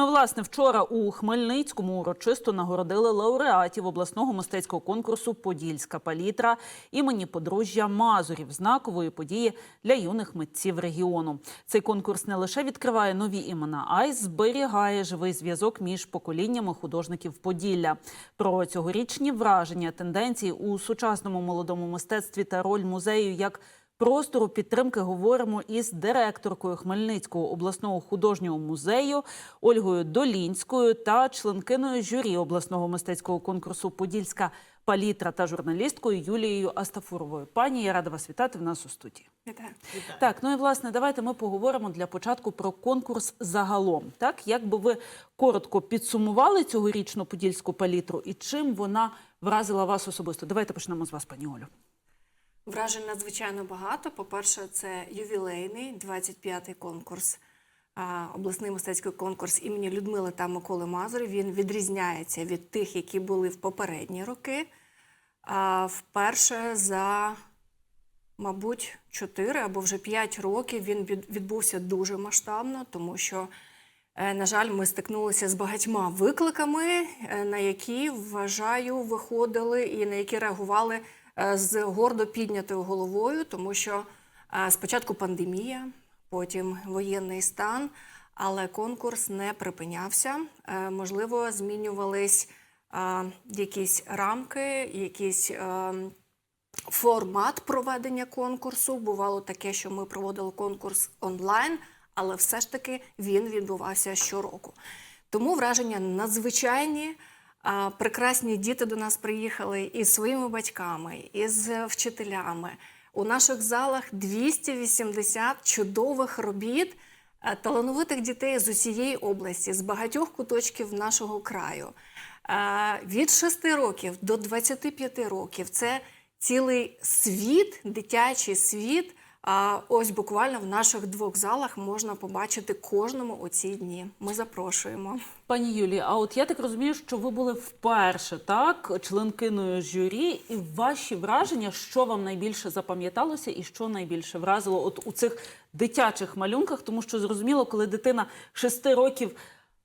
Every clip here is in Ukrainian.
Ну, власне, вчора у Хмельницькому урочисто нагородили лауреатів обласного мистецького конкурсу Подільська палітра імені подружжя Мазурів знакової події для юних митців регіону. Цей конкурс не лише відкриває нові імена, а й зберігає живий зв'язок між поколіннями художників Поділля. Про цьогорічні враження, тенденції у сучасному молодому мистецтві та роль музею як простору підтримки говоримо із директоркою Хмельницького обласного художнього музею Ольгою Долінською та членкиною журі обласного мистецького конкурсу Подільська палітра та журналісткою Юлією Астафуровою. Пані, я рада вас вітати в нас у студії. Вітаю. Так, ну і власне, давайте ми поговоримо для початку про конкурс загалом. Так, як би ви коротко підсумували цьогорічну подільську палітру і чим вона вразила вас особисто? Давайте почнемо з вас, пані Олю. Вражень надзвичайно багато. По-перше, це ювілейний 25-й конкурс, обласний мистецький конкурс імені Людмили та Миколи Мазурів. Він відрізняється від тих, які були в попередні роки. Вперше за, мабуть, 4 або вже 5 років він від- відбувся дуже масштабно, тому що, е, на жаль, ми стикнулися з багатьма викликами, е, на які, вважаю, виходили і на які реагували з гордо піднятою головою, тому що е, спочатку пандемія, потім воєнний стан, але конкурс не припинявся. Е, Можливо, змінювались е, якісь рамки, якісь. е, Формат проведення конкурсу бувало таке, що ми проводили конкурс онлайн, але все ж таки він відбувався щороку. Тому враження надзвичайні. Прекрасні діти до нас приїхали із своїми батьками, із вчителями. У наших залах 280 чудових робіт е, талановитих дітей з усієї області, з багатьох куточків нашого краю. Е, Від 6 років до 25 років це цілий світ, дитячий світ. А ось буквально в наших двох залах можна побачити кожному у ці дні. Ми запрошуємо. Пані Юлії, а от я так розумію, що ви були вперше так членкиною журі, і ваші враження, що вам найбільше запам'яталося, і що найбільше вразило от у цих дитячих малюнках, тому що зрозуміло, коли дитина шести років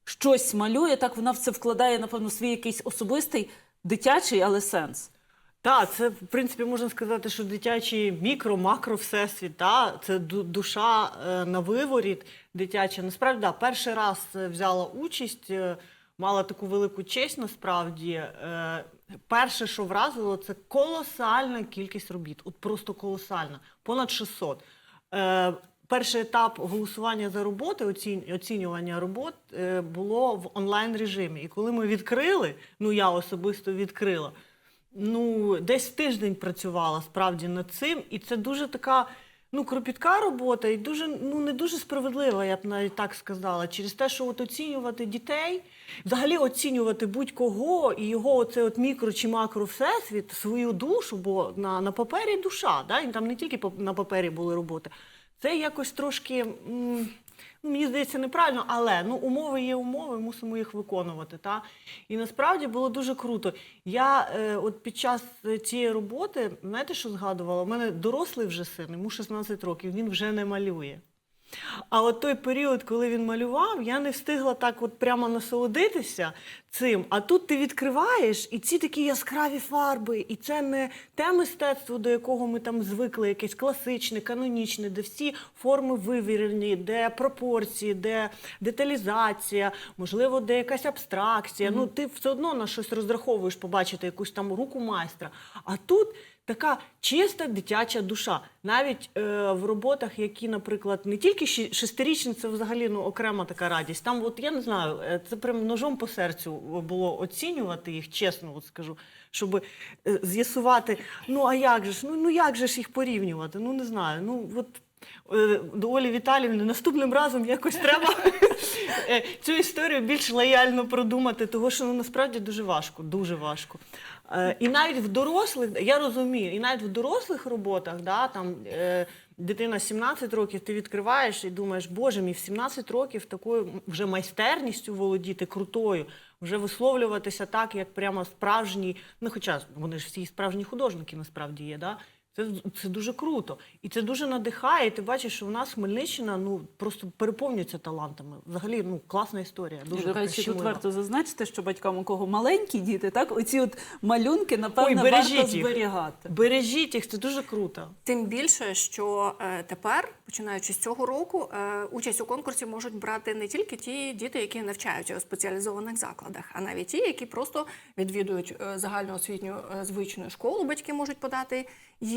щось малює, так вона в це вкладає, напевно, свій якийсь особистий дитячий, але сенс. Так, це в принципі можна сказати, що дитячий мікро, макро всесвіт, та, це душа е, на виворіт дитяча. Насправді, да, перший раз е, взяла участь, е, мала таку велику честь. Насправді, перше, що вразило, це колосальна кількість робіт. От просто колосальна, понад 600. Е, Перший етап голосування за роботи, оцінювання робот було в онлайн режимі. І коли ми відкрили, ну я особисто відкрила. Ну, десь тиждень працювала справді над цим, і це дуже така ну, кропітка робота, і дуже ну не дуже справедлива, я б навіть так сказала. Через те, що от оцінювати дітей, взагалі оцінювати будь-кого і його оце от мікро чи макро всесвіт, свою душу, бо на, на папері душа, да? і там не тільки на папері були роботи. Це якось трошки. м, мені здається, неправильно, але ну, умови є умови, мусимо їх виконувати. Та? І насправді було дуже круто. Я е, от під час цієї роботи, знаєте, що згадувала? У мене дорослий вже син, йому 16 років, він вже не малює. А от той період, коли він малював, я не встигла так от прямо насолодитися цим. А тут ти відкриваєш, і ці такі яскраві фарби, і це не те мистецтво, до якого ми там звикли, якесь класичне, канонічне, де всі форми вивірені, де пропорції, де деталізація, можливо, де якась абстракція. Ну, ти все одно на щось розраховуєш побачити якусь там руку майстра. А тут така чиста дитяча душа. Навіть е, в роботах, які, наприклад, не тільки шестирічні, це взагалі ну, окрема така радість. Там, от я не знаю, е, це прям ножом по серцю було оцінювати їх, чесно от скажу, щоб е, з'ясувати, ну а як же ж, ну, ну як же ж їх порівнювати? Ну не знаю. Ну от е, до Олі Віталіївни наступним разом якось треба е, цю історію більш лояльно продумати, тому що ну, насправді дуже важко, дуже важко. Е, І навіть в дорослих, я розумію, і навіть в дорослих роботах, да, там е, дитина 17 років, ти відкриваєш і думаєш, боже мій, в 17 років такою вже майстерністю володіти крутою, вже висловлюватися так, як прямо справжній, ну хоча вони ж всі справжні художники насправді є, да? Це, це дуже круто. І це дуже надихає. І ти бачиш, що в нас Хмельниччина ну просто переповнюється талантами. Взагалі, ну класна історія. Дуже До речі, тут варто зазначити, що батькам, у кого маленькі діти, так оці от малюнки, напевно, Ой, бережіть варто їх. зберігати. Бережіть їх, це дуже круто. Тим більше, що е, тепер, починаючи з цього року, е, участь у конкурсі можуть брати не тільки ті діти, які навчаються у спеціалізованих закладах, а навіть ті, які просто відвідують е, загальноосвітню е, звичну школу. Батьки можуть подати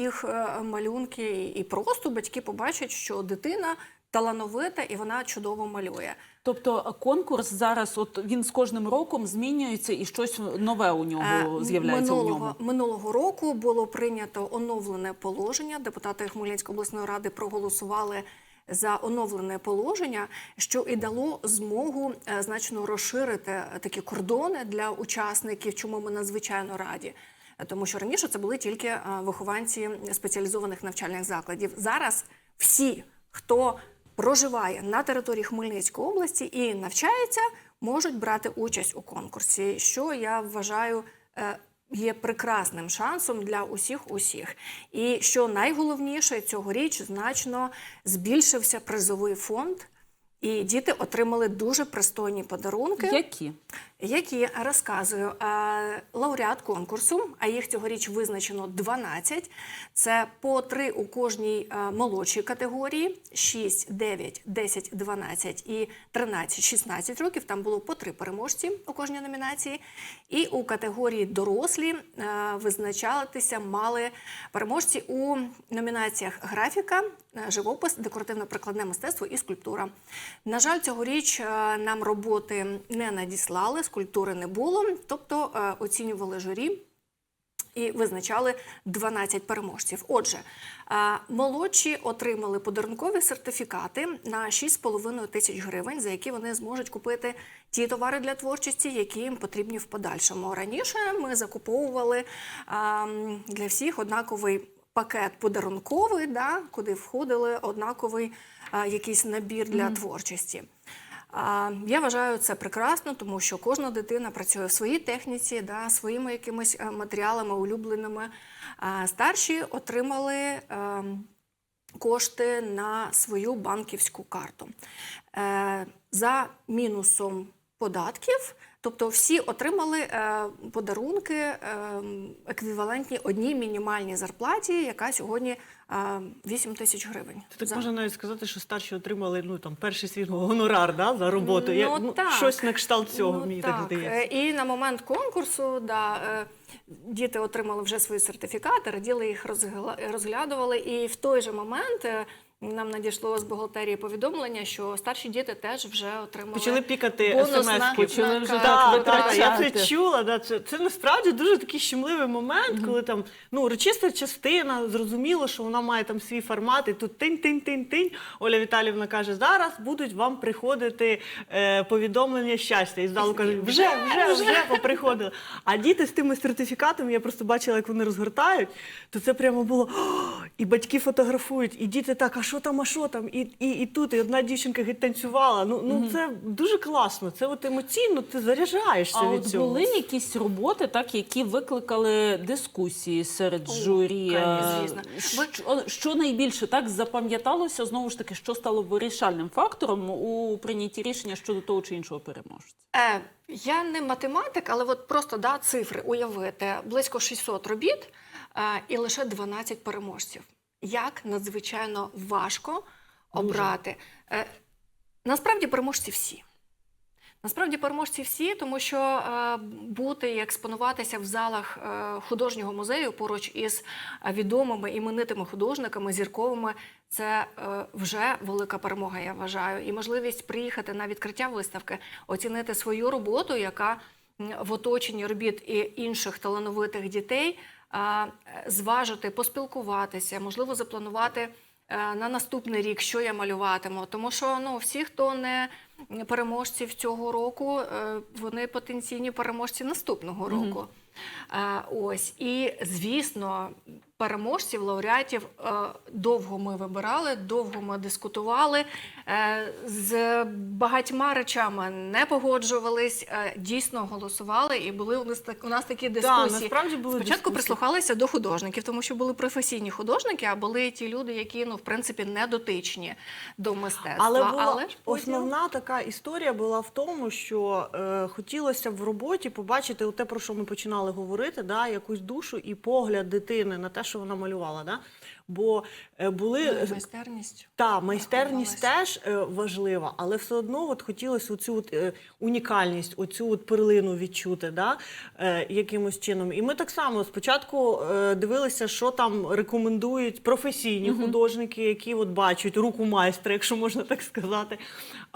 їх е, малюнки, і просто батьки побачать, що дитина талановита і вона чудово малює. Тобто а нокурс зараз, от він з кожним роком змінюється і щось нове у нього Е, з'являється минулого, у ньому. Минулого року було прийнято оновлене положення. Депутати Хмельницької обласної ради проголосували за оновлене положення, що і дало змогу е, значно розширити такі кордони для учасників, чому ми надзвичайно раді. Тому що раніше це були тільки е, вихованці спеціалізованих навчальних закладів. Зараз всі, хто проживає на території Хмельницької області і навчається, можуть брати участь у конкурсі, що я вважаю. е, Є прекрасним шансом для усіх усіх. І що найголовніше, цьогоріч значно збільшився призовий фонд, і діти отримали дуже пристойні подарунки Які? які розказую е, лауреат конкурсу, а їх цьогоріч визначено 12. Це по три у кожній е, молодшій категорії: 6, 9, 10, 12 і 13, 16 років. Там було по три переможці у кожній номінації. І у категорії дорослі е, визначатися мали переможці у номінаціях графіка, живопис, декоративно-прикладне мистецтво і скульптура. На жаль, цьогоріч е, нам роботи не надіслали, скульптури не було, тобто е, оцінювали журі. І визначали 12 переможців. Отже, е, молодші отримали подарункові сертифікати на 6,5 тисяч гривень, за які вони зможуть купити ті товари для творчості, які їм потрібні в подальшому. Раніше ми закуповували ем, для всіх однаковий пакет подарунковий, да, куди входили однаковий е, якийсь набір для творчості. А, Я вважаю це прекрасно, тому що кожна дитина працює в своїй техніці, да, своїми якимись е, матеріалами улюбленими. А Старші отримали ем, кошти на свою банківську карту. Е, За мінусом податків, тобто всі отримали е, подарунки е, еквівалентні одній мінімальній зарплаті, яка сьогодні е, 8 тисяч гривень. Це так За- можна навіть сказати, що старші отримали ну там перший свій гонорар да, за роботу. Я, Ну, ну, так. Щось на кшталт цього, Ну, мені так, здається. Е, І на момент конкурсу, да, е, діти отримали вже свої сертифікати, раділи їх розглядували. І в той же момент е, нам надійшло з бухгалтерії повідомлення, що старші діти теж вже отримали Почали пікати бонус смс-ки. Почали вже так Так, так, я це чула. Да, це, це насправді дуже такий щемливий момент, коли там ну урочиста частина, зрозуміло, що вона має там свій формат, і тут тинь-тинь-тинь-тинь. Оля Віталівна каже: зараз будуть вам приходити е, повідомлення щастя. І з залу кажуть, вже, вже, вже поприходили. А діти з тими сертифікатами, я просто бачила, як вони розгортають, то це прямо було. І батьки фотографують, і діти так, що там, а що там? І, і, і тут, і одна дівчинка геть танцювала. Ну, ну це дуже класно. Це от емоційно, ти заряджаєшся А від от цього. були якісь роботи, так які викликали дискусії серед О, журі. Звісно. Що, що найбільше так запам'яталося знову ж таки, що стало вирішальним фактором у прийнятті рішення щодо того чи іншого переможця? Е, я не математик, але от просто да, цифри уявити близько 600 робіт е, і лише 12 переможців. Як надзвичайно важко обрати. Е, насправді переможці всі. Насправді переможці всі, тому що е, бути і експонуватися в залах е, художнього музею поруч із е, відомими іменитими художниками, зірковими, це е, вже велика перемога, я вважаю. І можливість приїхати на відкриття виставки, оцінити свою роботу, яка в оточенні робіт і інших талановитих дітей, зважити, поспілкуватися, можливо, запланувати е, на наступний рік, що я малюватиму. Тому що ну, всі, хто не переможців цього року, е, вони потенційні переможці наступного року. Е, Ось і звісно, переможців, лауреатів е, довго ми вибирали, довго ми дискутували. е, З багатьма речами не погоджувались, е, дійсно голосували, і були у нас у нас такі дискусії. насправді були Спочатку дискусії. прислухалися до художників, тому що були професійні художники, а були ті люди, які ну в принципі не дотичні до мистецтва. Але була потім- основна така історія була в тому, що е, хотілося в роботі побачити те, про що ми починали говорити, да, якусь душу і погляд дитини на те, що вона малювала. Да? Бо е, були Ну, майстерність. та майстерність теж е, важлива, але все одно от хотілося оцю от, е, унікальність, оцю от перлину відчути, да, е, якимось чином. І ми так само спочатку е, дивилися, що там рекомендують професійні художники, які от бачать руку майстра, якщо можна так сказати.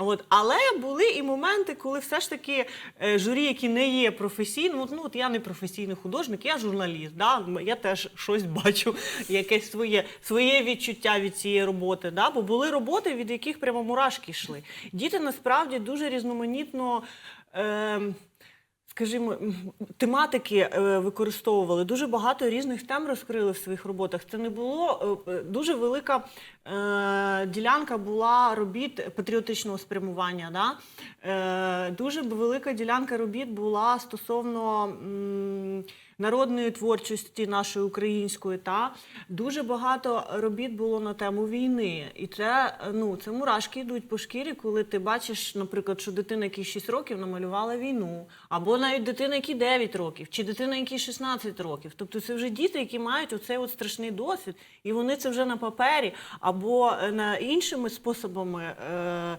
От, але були і моменти, коли все ж таки е, журі, які не є професійним, от, ну от я не професійний художник, я журналіст, да, я теж щось бачу, якесь своє, своє відчуття від цієї роботи. Да, бо були роботи, від яких прямо мурашки йшли. Діти насправді дуже різноманітно. Е, Скажімо, тематики е, використовували дуже багато різних тем розкрили в своїх роботах. Це не було е, е, дуже велика ділянка була робіт патріотичного спрямування. Да? Дуже велика ділянка робіт була стосовно народної творчості нашої української. Та дуже багато робіт було на тему війни, і це ну це мурашки йдуть по шкірі, коли ти бачиш, наприклад, що дитина, якій 6 років намалювала війну, або навіть дитина, якій 9 років, чи дитина, якій 16 років. Тобто це вже діти, які мають оцей от страшний досвід, і вони це вже на папері або е, на іншими способами е,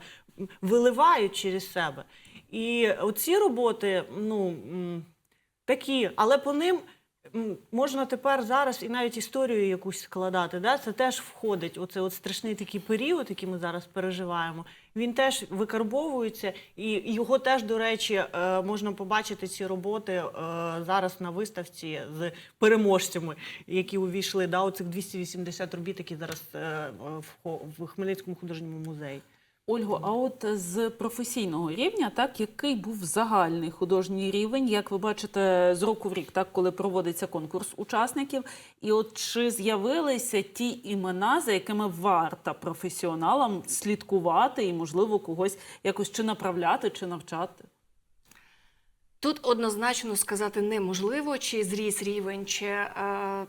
виливають через себе. І оці роботи, ну. Такі, але по ним можна тепер зараз і навіть історію якусь складати. Да? Це теж входить. Оце от страшний такий період, який ми зараз переживаємо. Він теж викарбовується, і його теж, до речі, е, можна побачити ці роботи е, зараз на виставці з переможцями, які увійшли. Да? Оцих 280 робіт, які зараз е, в Хмельницькому художньому музеї. Ольго, а от з професійного рівня, так який був загальний художній рівень, як ви бачите, з року в рік, так коли проводиться конкурс учасників, і от чи з'явилися ті імена, за якими варто професіоналам слідкувати і, можливо, когось якось чи направляти, чи навчати? Тут однозначно сказати неможливо, чи зріс рівень, чи, е,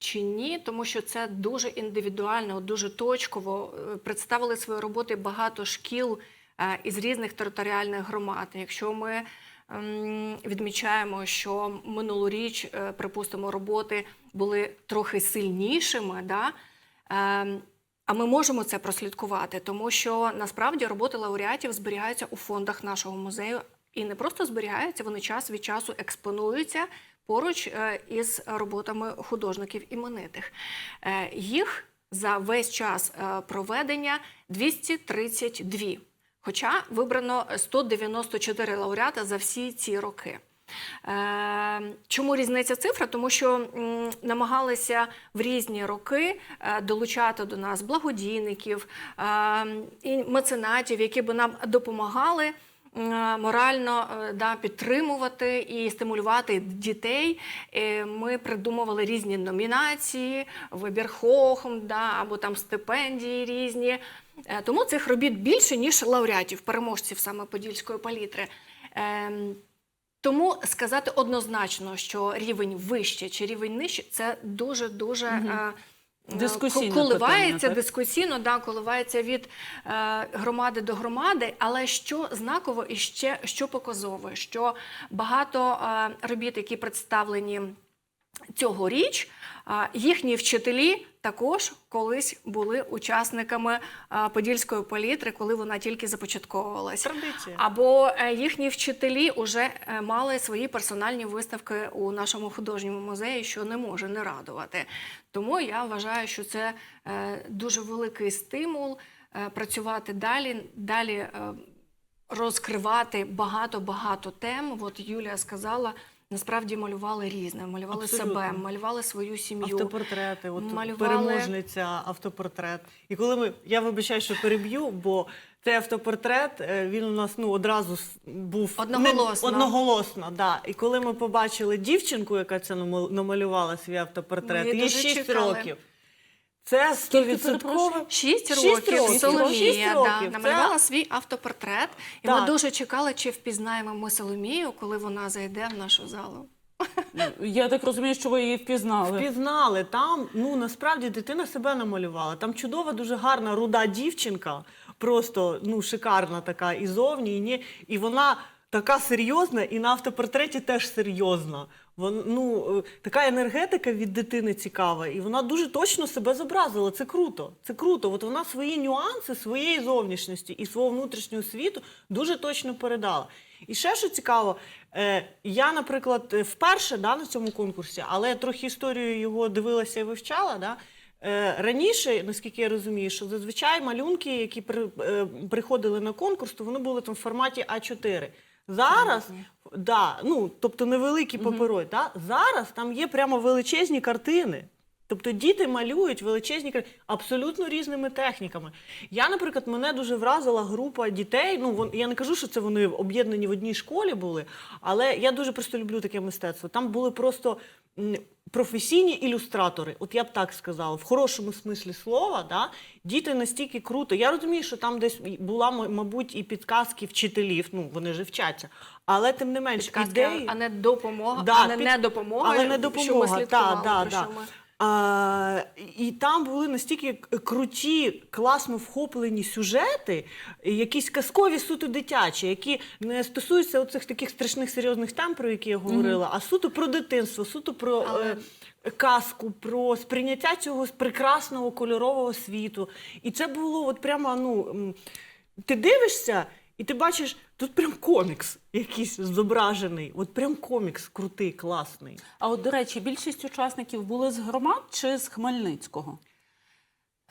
чи ні, тому що це дуже індивідуально, дуже точково. Е, Представили свої роботи багато шкіл е, із різних територіальних громад. Якщо ми ем, відмічаємо, що минулоріч, е, припустимо, роботи були трохи сильнішими, да, ем, а ми можемо це прослідкувати, тому що насправді роботи лауреатів зберігаються у фондах нашого музею і не просто зберігаються, вони час від часу експонуються поруч е, із роботами художників іменитих. Е, Їх за весь час е, проведення 232. Хоча вибрано 194 лауреата за всі ці роки. Чому різниця цифра? Тому що намагалися в різні роки долучати до нас благодійників е, і меценатів, які би нам допомагали морально е, да, підтримувати і стимулювати дітей. Е, Ми придумували різні номінації, вибір хохом, да, або там стипендії різні. Е, Тому цих робіт більше, ніж лауреатів, переможців саме Подільської палітри. Ем, тому сказати однозначно, що рівень вище чи рівень нижче, це дуже дуже е, Дискусійне коливається питання, дискусійно, да, коливається від е, громади до громади. Але що знаково і ще що показове, що багато е, робіт, які представлені цьогоріч, їхні вчителі також колись були учасниками Подільської палітри, коли вона тільки започатковувалася. Традиція. Або е, їхні вчителі вже е, мали свої персональні виставки у нашому художньому музеї, що не може не радувати. Тому я вважаю, що це е, дуже великий стимул працювати далі, далі розкривати багато-багато тем. От Юлія сказала. Насправді малювали різне, малювали Абсолютно. себе, малювали свою сім'ю. Автопортрети, от малювали- переможниця, автопортрет. І коли ми, я вибачаю, що переб'ю, бо Цей автопортрет е, він у нас ну одразу був Одноголосно. Не, одноголосно, да. І коли ми побачили дівчинку, яка це намалювала свій автопортрет, їй дуже 6 чекали. років. Це стовідсотково. Шість років років. Соломія да, намалювала Це- свій автопортрет, і Так. ми дуже чекали, чи впізнаємо ми Соломію, коли вона зайде в нашу залу. Я так розумію, що ви її впізнали. Впізнали там. Ну насправді дитина себе намалювала. Там чудова, дуже гарна руда дівчинка, просто ну шикарна така і зовні, і ні. І вона така серйозна, і на автопортреті теж серйозна. Вон, ну, е, така енергетика від дитини цікава, і вона дуже точно себе зобразила. Це круто. Це круто. От вона свої нюанси своєї зовнішності і свого внутрішнього світу дуже точно передала. І ще що цікаво, е, я, наприклад, е, вперше да, на цьому конкурсі, але я трохи історію його дивилася і вивчала. Да, раніше, наскільки я розумію, що зазвичай малюнки, які при, приходили на конкурс, то вони були там в форматі А4. Зараз, да, ну, тобто невеликі паперові, да, зараз там є прямо величезні картини. Тобто діти малюють величезні картини абсолютно різними техніками. Я, наприклад, мене дуже вразила група дітей. Ну, вон, я не кажу, що це вони об'єднані в одній школі були, але я дуже просто люблю таке мистецтво. Там були просто професійні ілюстратори, от я б так сказала, в хорошому смислі слова, да? діти настільки круто. Я розумію, що там десь була, мабуть, і підказки вчителів, ну вони ж вчаться. Але тим не менш, Підказки, ідеї... а не допомога, Да, а не під- не допомога, але не що ми допомога. слідкували, Та, да, про да. ми. А, і там були настільки круті, класно вхоплені сюжети, якісь казкові суто дитячі, які не стосуються оцих таких страшних серйозних тем, про які я говорила, а суто про дитинство, суто про Але- е, казку, про сприйняття цього прекрасного кольорового світу. І це було от прямо, ну. Ти дивишся, і ти бачиш, тут прям комікс якийсь зображений. От прям комікс крутий, класний. А от, до речі, більшість учасників були з громад чи з Хмельницького?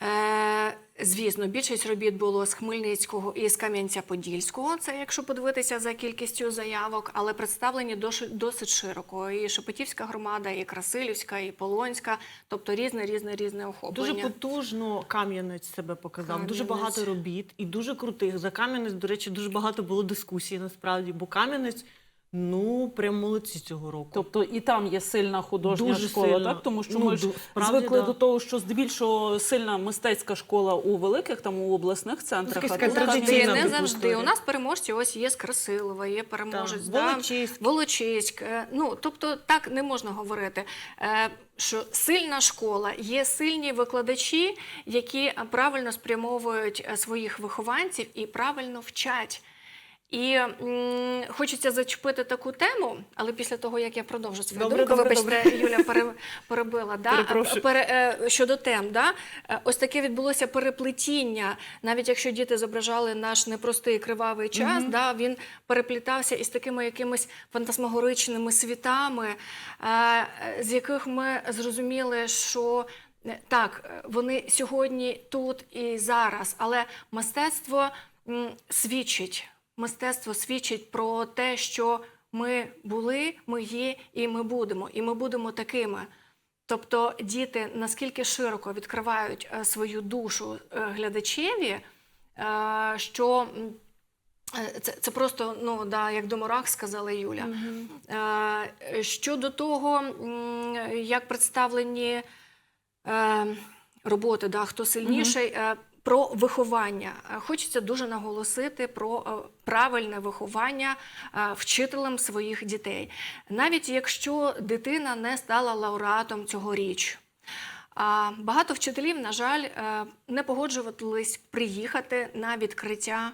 Е, звісно, більшість робіт було з Хмельницького і з Кам'янця-Подільського. Це якщо подивитися за кількістю заявок, але представлені досить, широко. І Шепетівська громада, і Красилівська, і Полонська, тобто різне, різне, різне Дуже потужно Кам'янець себе показав. Дуже багато робіт і дуже крутих. За Кам'янець, до речі, дуже багато було дискусій насправді, бо Кам'янець, ну, прям молодці цього року. Тобто і там є сильна художня Дуже школа, сильно. так? Тому що Ну, ми ж справді, звикли да. до того, що здебільшого сильна мистецька школа у великих, там у обласних центрах. Якась а тут Завжди, не завжди. історія. У нас переможці ось є з Красилова, є переможець да, Волочиськ. Волочиськ. Е, Ну, тобто так не можна говорити. Е, Що сильна школа, є сильні викладачі, які правильно спрямовують е, своїх вихованців і правильно вчать. І м, хочеться зачепити таку тему, але після того, як я продовжу свою Добре, думку, добре, вибачте, Юля пере, перебила. Да? Пере, е, щодо тем, да? Е, ось таке відбулося переплетіння. Навіть якщо діти зображали наш непростий кривавий час, да? він переплітався із такими якимись фантасмагоричними світами, е, з яких ми зрозуміли, що. е, Так, е, вони сьогодні тут і зараз, але мистецтво свідчить. Мистецтво свідчить про те, що ми були, ми є і ми будемо, і ми будемо такими. Тобто діти наскільки широко відкривають е, свою душу е, глядачеві, е, що це, це просто, ну да, як до мурах сказала Юля. Щодо того, як представлені роботи, да, хто сильніший. Про виховання Е, хочеться дуже наголосити про е, правильне виховання е, вчителем своїх дітей, навіть якщо дитина не стала лауреатом цьогоріч. Багато вчителів, на жаль, не погоджувались приїхати на відкриття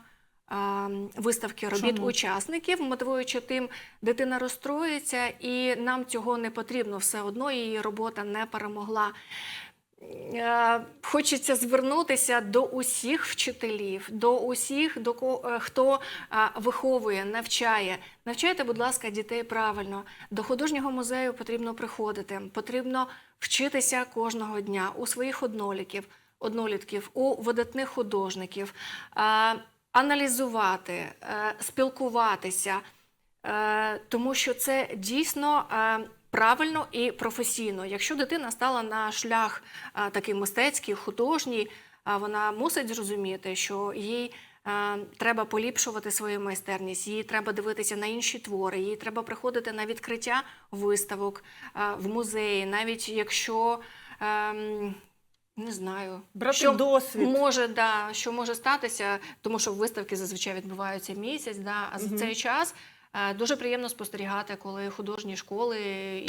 виставки робіт Чому? учасників, мотивуючи тим, дитина розстроїться, і нам цього не потрібно. Все одно її робота не перемогла. Е, Хочеться звернутися до усіх вчителів, до усіх, до ко- е, хто е, виховує, навчає. Навчайте, будь ласка, дітей правильно. До художнього музею потрібно приходити, потрібно вчитися кожного дня у своїх однолітків, однолітків, у видатних художників, аналізувати, спілкуватися. Тому що це дійсно правильно і професійно. Якщо дитина стала на шлях е, такий мистецький, художній, е, вона мусить зрозуміти, що їй е, треба поліпшувати свою майстерність, їй треба дивитися на інші твори, їй треба приходити на відкриття виставок в музеї, навіть якщо. ем, не знаю, Брати що досвід. може, да, що може статися, тому що виставки зазвичай відбуваються місяць, да, а за цей час дуже приємно спостерігати, коли художні школи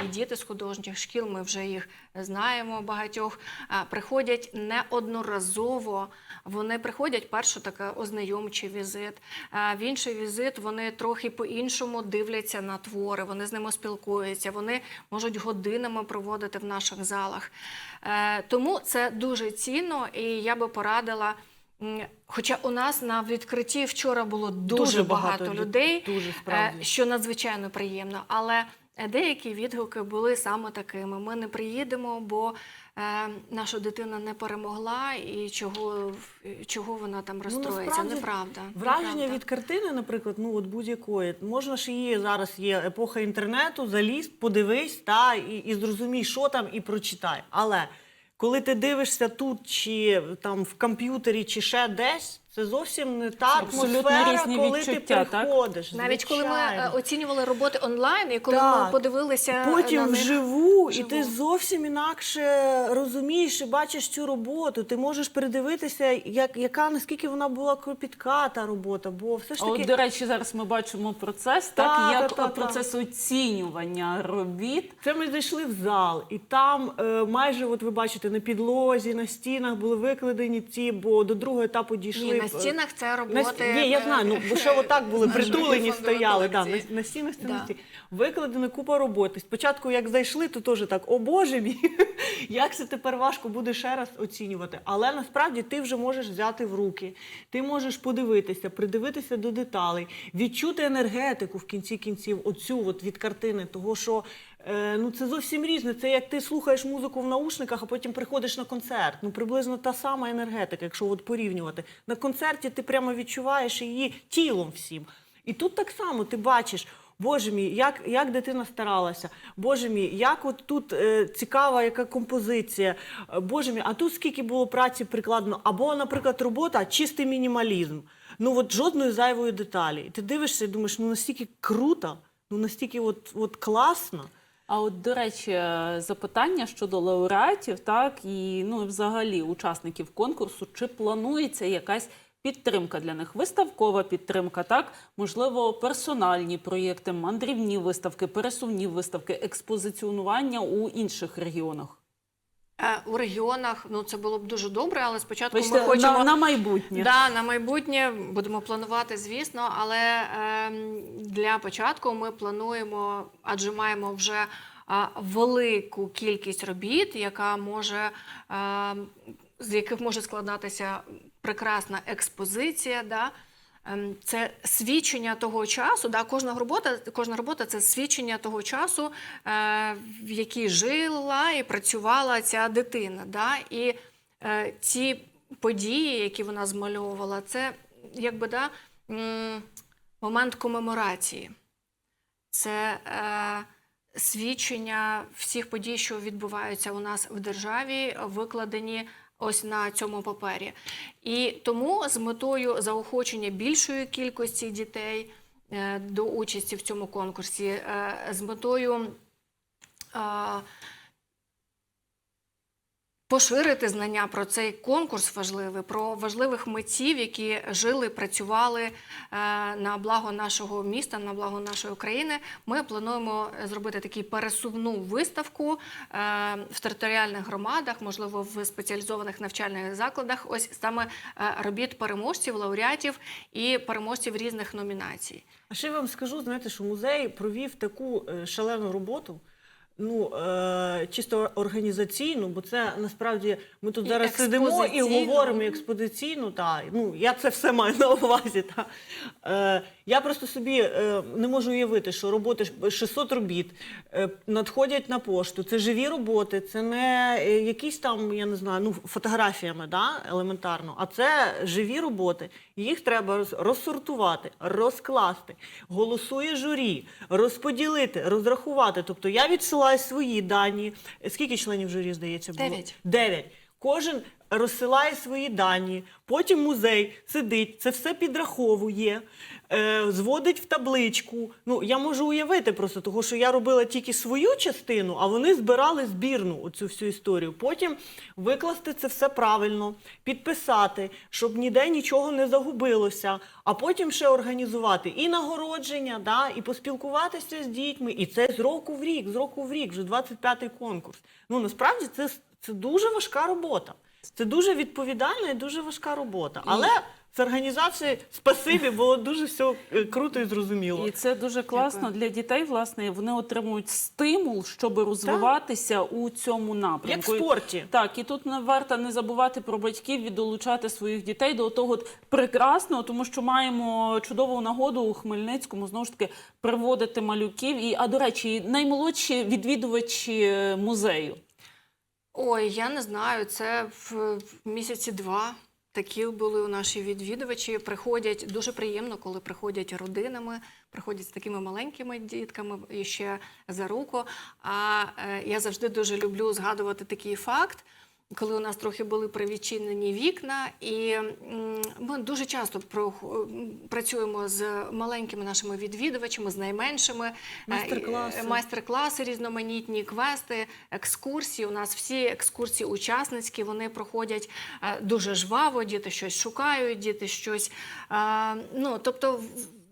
і діти з художніх шкіл, ми вже їх знаємо багатьох, е, приходять неодноразово. Вони приходять першу таке ознайомчий візит. е, В інший візит вони трохи по-іншому дивляться на твори, вони з ними спілкуються, вони можуть годинами проводити в наших залах. Е, Тому це дуже цінно, і я би порадила. Хоча у нас на відкритті вчора було дуже, Дуже багато, багато людей, дуже е, справді. що надзвичайно приємно. Але деякі відгуки були саме такими: ми не приїдемо, бо е, наша дитина не перемогла, і чого, чого вона там розстроїться. Ну, Неправда. Враження неправда. від картини, наприклад, ну от будь-якої. Можна ж її зараз є епоха інтернету, залізь, подивись та і, і зрозумій, що там, і прочитай. Але коли ти дивишся тут, чи там в комп'ютері, чи ще десь, це зовсім не та абсолютно атмосфера, різні коли відчуття, ти так? приходиш. Навіть коли ми звичайно. е, оцінювали роботи онлайн, і коли ми подивилися Потім на них, вживу, і вживу. ти зовсім інакше розумієш і бачиш цю роботу. Ти можеш передивитися, як, яка наскільки вона була кропітка та робота, бо все ж А таки от, до речі, зараз ми бачимо процес, Та, так, як та, та, та. процес оцінювання робіт. Це ми зайшли в зал, і там е, майже, от ви бачите, на підлозі, на стінах були викладені ці, бо до другого етапу дійшли. Ні, на е, стінах це на роботи. ст- Ні, я знаю, ну бо ще отак були притулені, стояли. Да, на, на стінах це Да. на стінах. Викладена купа роботи. Спочатку, як зайшли, то теж так, о Боже мій, як це тепер важко буде ще раз оцінювати. Але насправді ти вже можеш взяти в руки, ти можеш подивитися, придивитися до деталей, відчути енергетику в кінці кінців, оцю от від картини, того що. Е, ну, це зовсім різне. Це як ти слухаєш музику в наушниках, а потім приходиш на концерт. Ну, приблизно та сама енергетика, якщо от порівнювати. На концерті ти прямо відчуваєш її тілом всім. І тут так само ти бачиш. Боже мій, як, як дитина старалася. Боже мій, як от тут е, цікава яка композиція. Е, Боже мій, а тут скільки було праці прикладено. Або, наприклад, робота чистий мінімалізм. Ну от жодної зайвої деталі. І ти дивишся і думаєш, ну настільки круто, ну настільки от, от класно. А от, до речі, е, запитання щодо лауреатів, так і ну взагалі учасників конкурсу, чи планується якась підтримка для них? Виставкова підтримка, так можливо, персональні проєкти, мандрівні виставки, пересувні виставки, експозиціонування у інших регіонах. Е, У регіонах ну це було б дуже добре, але спочатку Бачите, ми хочемо на, на майбутнє. Да, на майбутнє будемо планувати, звісно, але ем, для початку ми плануємо, адже маємо вже а, велику кількість робіт, яка може ем, з яких може складатися прекрасна експозиція. Да? Ем, Це свідчення того часу. Да? Кожна робота, кожна робота це свідчення того часу, е, в який жила і працювала ця дитина. Да? І е, ці події, які вона змальовувала, це якби да, момент комеморації. Це е, свідчення всіх подій, що відбуваються у нас в державі, викладені ось на цьому папері. І тому з метою заохочення більшої кількості дітей е, до участі в цьому конкурсі, е, з метою е, поширити знання про цей конкурс важливий, про важливих митців, які жили, працювали е, на благо нашого міста, на благо нашої країни. Ми плануємо зробити таку пересувну виставку е, в територіальних громадах, можливо, в спеціалізованих навчальних закладах. Ось саме е, робіт переможців, лауреатів і переможців різних номінацій. А ще вам скажу, знаєте, що музей провів таку шалену роботу. Ну, е, чисто організаційну, бо це насправді ми тут І зараз сидимо і експозиційну. говоримо експозиційно. Та, ну, я це все маю на увазі. Та. Е, я просто собі е, не можу уявити, що роботи ж- 600 робіт е, надходять на пошту. Це живі роботи, це не е, якісь там, я не знаю, ну, фотографіями, да, елементарно, а це живі роботи. Їх треба розсортувати, розкласти. Голосує журі, розподілити, розрахувати. Тобто я відсилаю свої дані. Скільки членів журі, здається, було? Дев'ять. Дев'ять. Кожен розсилає свої дані. Потім музей сидить, це все підраховує, е, зводить в табличку. Ну, я можу уявити просто, того, що я робила тільки свою частину, а вони збирали збірну оцю всю історію. Потім викласти це все правильно, підписати, щоб ніде нічого не загубилося, а потім ще організувати і нагородження, да, і поспілкуватися з дітьми. І це з року в рік, з року в рік, вже 25-й конкурс. Ну насправді це, це дуже важка робота. Це дуже відповідальна і дуже важка робота. Але з організації спасибі було дуже все круто і зрозуміло. І це дуже класно для дітей. Власне, вони отримують стимул, щоб розвиватися у цьому Як напрямку. в спорті. Так, і тут не варто не забувати про батьків і долучати своїх дітей до того прекрасного, тому що маємо чудову нагоду у Хмельницькому знову ж таки приводити малюків. І а до речі, наймолодші відвідувачі е, музею. Ой, я не знаю, це в місяці два. Такі були у наші відвідувачі. Приходять дуже приємно, коли приходять родинами, приходять з такими маленькими дітками і ще за руку. А е, я завжди дуже люблю згадувати такий факт. Коли у нас трохи були привідчинені вікна, і ми дуже часто про, працюємо з маленькими нашими відвідувачами, з найменшими Е, Майстер-класи. е, майстер-класи, різноманітні квести, екскурсії. У нас всі екскурсії учасницькі, вони проходять е, дуже жваво, діти щось шукають, діти щось. е, Ну, тобто,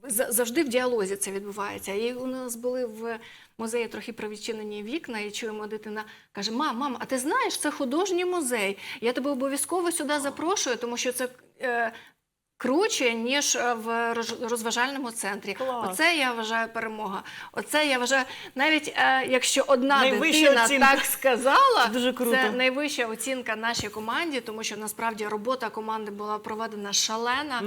за- завжди в діалозі це відбувається. І у нас були в музеї трохи провідчинені вікна, і чуємо, дитина каже: Мам, мам, а ти знаєш, це художній музей. Я тебе обов'язково сюди запрошую, тому що це. е, Круче, ніж е, в розважальному центрі. Клас. Оце я вважаю перемога. Оце я вважаю, навіть е, якщо одна Найвища дитина оцінка. так сказала, дуже круто. це найвища оцінка нашій команді, тому що насправді робота команди була проведена шалена.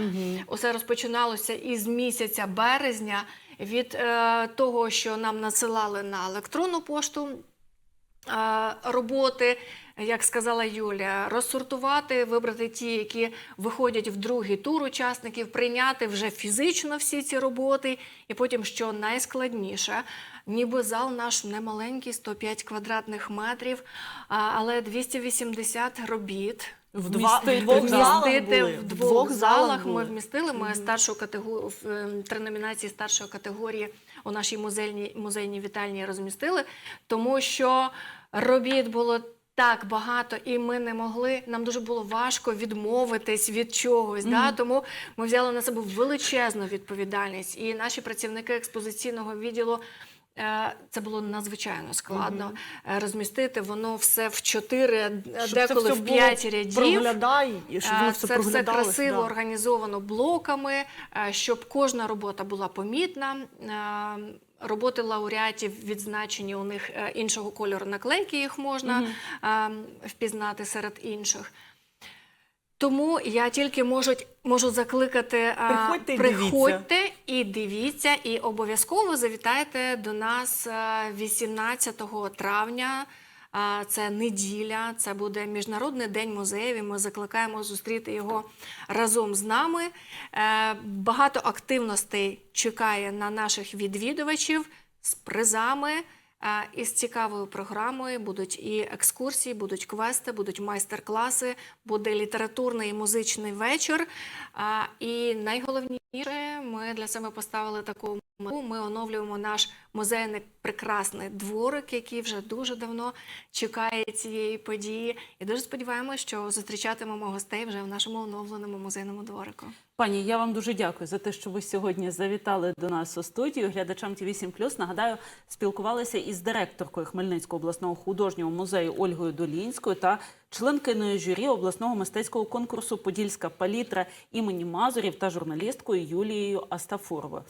Усе розпочиналося із місяця березня від е, того, що нам надсилали на електронну пошту е, роботи, як сказала Юля, розсортувати, вибрати ті, які виходять в другий тур учасників, прийняти вже фізично всі ці роботи, і потім, що найскладніше, ніби зал наш немаленький, 105 квадратних метрів, але 280 робіт. В два- в двох залах були. в двох залах ми вмістили. Ми старшу категорію в е, три номінації старшої категорії у нашій музейній музейній вітальні розмістили, тому що робіт було. Так багато, і ми не могли. Нам дуже було важко відмовитись від чогось. Да? Тому ми взяли на себе величезну відповідальність. І наші працівники експозиційного відділу це було надзвичайно складно е, розмістити. Воно все в чотири, е, деколи в п'ять рядів. Проглядай, щоб воно Е, все Це все красиво да. організовано блоками, е, щоб кожна робота була помітна. Е, Роботи лауреатів відзначені у них е, іншого кольору наклейки, їх можна е, впізнати серед інших. Тому я тільки можу, можу закликати Приходьте і приходьте і дивіться, і обов'язково завітайте до нас е, 18 травня. Це неділя, це буде Міжнародний день музеїв. і Ми закликаємо зустріти його разом з нами. Е, Багато активностей чекає на наших відвідувачів з призами. Е, І з цікавою програмою будуть і екскурсії, будуть квести, будуть майстер-класи, буде літературний і музичний вечір. І найголовніше, ми для себе поставили таку мету. Ми оновлюємо наш музейний прекрасний дворик, який вже дуже давно чекає цієї події. І дуже сподіваємося, що зустрічатимемо гостей вже в нашому оновленому музейному дворику. Пані, я вам дуже дякую за те, що ви сьогодні завітали до нас у студію. Глядачам ТВ 7 Нагадаю, спілкувалися із директоркою Хмельницького обласного художнього музею Ольгою Долінською та членкиною журі обласного мистецького конкурсу Подільська палітра імені Мазурів та журналісткою Юлією Астафуровою.